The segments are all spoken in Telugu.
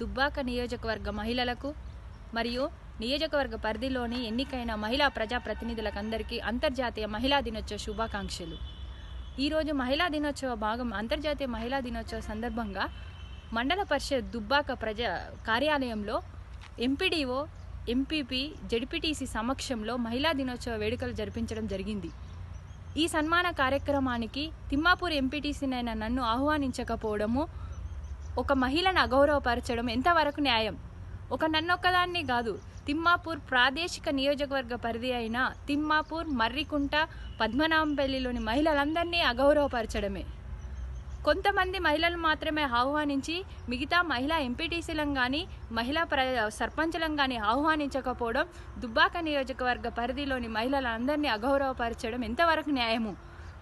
దుబ్బాక నియోజకవర్గ మహిళలకు మరియు నియోజకవర్గ పరిధిలోని ఎన్నికైన మహిళా ప్రజాప్రతినిధులకందరికీ అంతర్జాతీయ మహిళా దినోత్సవ శుభాకాంక్షలు. ఈరోజు మహిళా దినోత్సవ భాగం అంతర్జాతీయ మహిళా దినోత్సవ సందర్భంగా మండల పరిషత్ దుబ్బాక ప్రజా కార్యాలయంలో ఎంపీడీఓ ఎంపీపీ జడ్పీటీసీ సమక్షంలో మహిళా దినోత్సవ వేడుకలు జరిపించడం జరిగింది. ఈ సన్మాన కార్యక్రమానికి తిమ్మాపూర్ ఎంపీటీసీనైన నన్ను ఆహ్వానించకపోవడము ఒక మహిళను అగౌరవపరచడం ఎంతవరకు న్యాయం? ఒక నన్నొక్కదాన్ని కాదు తిమ్మాపూర్ ప్రాదేశిక నియోజకవర్గ పరిధి అయిన తిమ్మాపూర్ మర్రికుంట పద్మనాభంపల్లిలోని మహిళలందరినీ అగౌరవపరచడమే. కొంతమంది మహిళలు మాత్రమే ఆహ్వానించి మిగతా మహిళా ఎంపీటీసీలను కానీ మహిళా ప్ర సర్పంచులను కానీ ఆహ్వానించకపోవడం దుబ్బాక నియోజకవర్గ పరిధిలోని మహిళలందరినీ అగౌరవపరచడం ఎంతవరకు న్యాయము?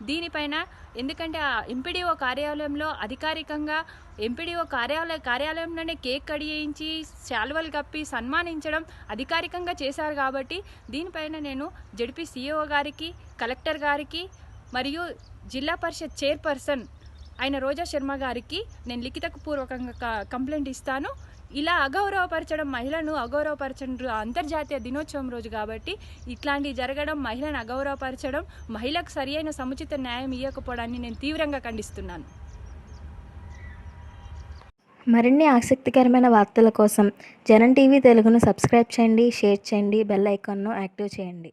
దీనిపైన ఎందుకంటే ఆ ఎంపీడీఓ కార్యాలయంలో అధికారికంగా ఎంపీడీఓ కార్యాలయ కార్యాలయంలోనే కేక్ కడియించి శాల్వలు కప్పి సన్మానించడం అధికారికంగా చేశారు కాబట్టి దీనిపైన నేను జడ్పీ సిఇఓ గారికి కలెక్టర్ గారికి మరియు జిల్లా పరిషత్ చైర్పర్సన్ ఆయన రోజా శర్మ గారికి నేను లిఖితపూర్వకంగా క- కంప్లైంట్ ఇస్తాను. ఇలా అగౌరవపరచడం మహిళను అగౌరవపరచడం అంతర్జాతీయ దినోత్సవం రోజు కాబట్టి ఇట్లాంటివి జరగడం మహిళను అగౌరవపరచడం మహిళకు సరియైన సముచిత న్యాయం ఇవ్వకపోవడాన్ని నేను తీవ్రంగా ఖండిస్తున్నాను. మరిన్ని ఆసక్తికరమైన వార్తల కోసం జనం టీవీ తెలుగును సబ్స్క్రైబ్ చేయండి షేర్ చేయండి బెల్ ఐకాన్ను యాక్టివ్ చేయండి.